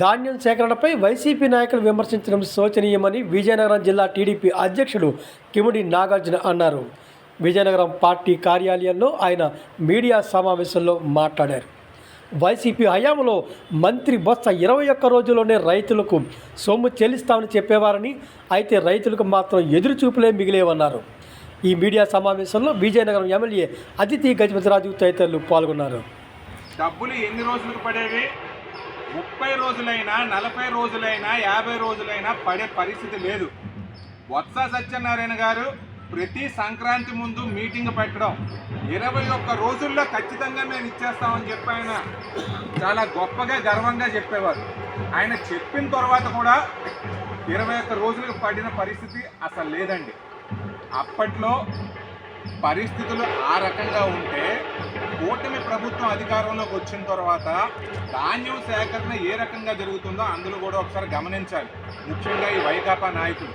ధాన్యం సేకరణపై వైసీపీ నాయకులు విమర్శించడం శోచనీయమని విజయనగరం జిల్లా టీడీపీ అధ్యక్షుడు కిముడి నాగార్జున అన్నారు. విజయనగరం పార్టీ కార్యాలయంలో ఆయన మీడియా సమావేశంలో మాట్లాడారు. వైసీపీ హయాంలో మంత్రి బొత్స ఇరవై ఒక్క రోజుల్లోనే రైతులకు సొమ్ము చెల్లిస్తామని చెప్పేవారని అయితే రైతులకు మాత్రం ఎదురు చూపులే మిగిలేవన్నారు. ఈ మీడియా సమావేశంలో విజయనగరం ఎమ్మెల్యే అతిథి గజపతిరాజు తదితరులు పాల్గొన్నారు. డబ్బులు ఎన్ని రోజులకు పడేవి? ముప్పై రోజులైనా నలభై రోజులైనా యాభై రోజులైనా పడే పరిస్థితి లేదు. వత్స సత్యనారాయణ గారు ప్రతి సంక్రాంతి ముందు మీటింగ్ పెట్టడం. ఇరవై ఒక్క రోజుల్లో ఖచ్చితంగా మేము ఇచ్చేస్తామని చెప్పి ఆయన చాలా గొప్పగా గర్వంగా చెప్పేవారు. ఆయన చెప్పిన తర్వాత కూడా ఇరవై ఒక్క రోజులకు పడిన పరిస్థితి అసలు లేదండి. అప్పట్లో పరిస్థితులు ఆ రకంగా ఉంటే కూటమి ప్రభుత్వం అధికారంలోకి వచ్చిన తర్వాత ధాన్యం సేకరణ ఏ రకంగా జరుగుతుందో అందులో కూడా ఒకసారి గమనించాలి. ముఖ్యంగా ఈ వైకాపా నాయకులు.